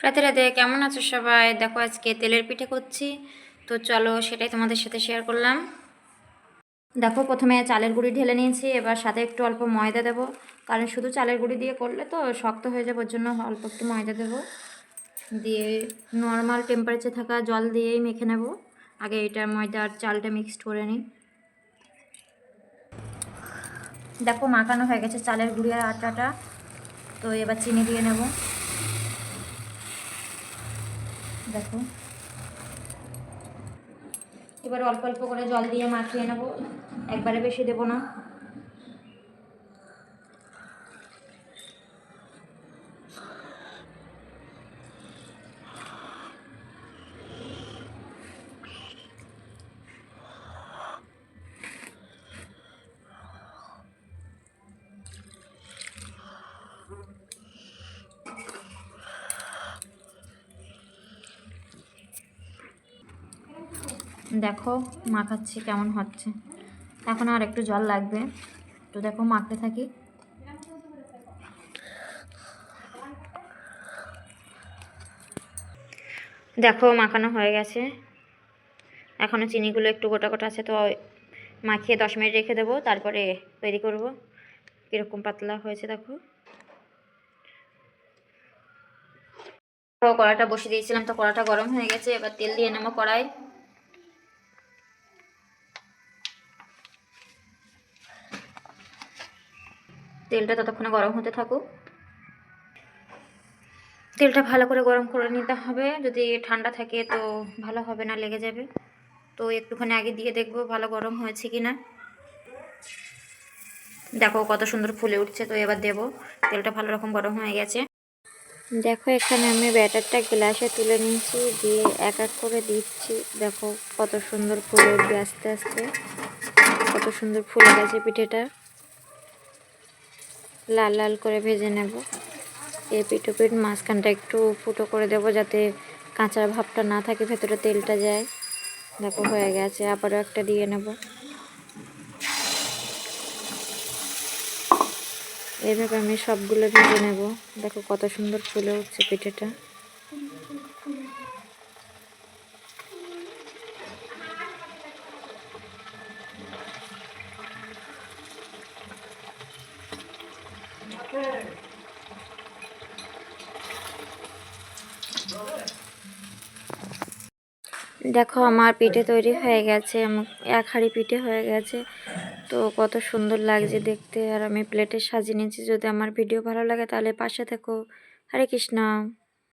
রাতে রাতে কেমন আছো সবাই? দেখো আজকে তেলের পিঠে করছি। তো চলো সেটাই তোমাদের সাথে শেয়ার করলাম। দেখো প্রথমে চালের গুঁড়ি ঢেলে নিয়েছি, এবার সাথে একটু অল্প ময়দা দেবো। কারণ শুধু চালের গুঁড়ি দিয়ে করলে তো শক্ত হয়ে যাবে, ওর জন্য অল্প একটু ময়দা দেবো। দিয়ে নর্মাল টেম্পারেচার থাকা জল দিয়েই মেখে নেব। আগে এটা ময়দা আর চালটা মিক্সড করে নিই। দেখো মাখানো হয়ে গেছে চালের গুঁড়ি আর আটাটা। তো এবার চিনি দিয়ে নেব। দেখো। এবার অল্প অল্প করে জল দিয়ে মাখিয়ে নেব। একবারে বেশি দেবো না। দেখো, মাখাচ্ছি কেমন হচ্ছে। এখন আর একটু জল লাগবে। তো দেখো, মাখতে থাকি। দেখো, মাখানো হয়ে গেছে। এখনও চিনিগুলো একটু গোটা গোটা আছে, তো মাখিয়ে দশ মিনিট রেখে দেবো, তারপরে তৈরি করব। কীরকম পাতলা হয়েছে, দেখো। কড়াটা বসিয়ে দিয়েছিলাম, তো কড়াটা গরম হয়ে গেছে, এবার তেল দিয়ে নেব কড়াই। তেলটা ততক্ষণে গরম হতে থাকুক। তেলটা ভালো করে গরম করে নিতে হবে। যদি ঠান্ডা থাকে তো ভালো হবে, না লেগে যাবে। তো একটুখানি আগে দিয়ে দেখব ভালো গরম হয়েছে কি না দেখো কত সুন্দর ফুলে উঠছে, তো এবার দেবো। তেলটা ভালো রকম গরম হয়ে গেছে। দেখো এখানে আমি ব্যাটারটা গ্লাসে তুলে নিয়েছি, দিয়ে এক এক করে দিচ্ছি। দেখো কত সুন্দর ফুলে উঠবে আস্তে আস্তে। কত সুন্দর ফুলে গেছে পিঠেটা। লাল লাল করে ভেজে নেব। এই পিঠো পিঠ মাঝখানটা একটু ফুটো করে দেব যাতে কাঁচা ভাবটা না থাকে, ভেতরে তেলটা যায়। দেখো, হয়ে গেছে। আবারও একটা দিয়ে নেব। এইভাবে আমি সবগুলো ভেজে নেব। দেখো কত সুন্দর ফুলে উঠছে পিঠেটা। দেখো, আমার পিঠে তৈরি হয়ে গেছে এক হাঁড়ি পিঠে হয়ে গেছে। তো কত সুন্দর লাগছে দেখতে। আর আমি প্লেটে সাজিয়ে নিয়েছি। যদি আমার ভিডিও ভালো লাগে তাহলে পাশে থেকো। হরে কৃষ্ণ।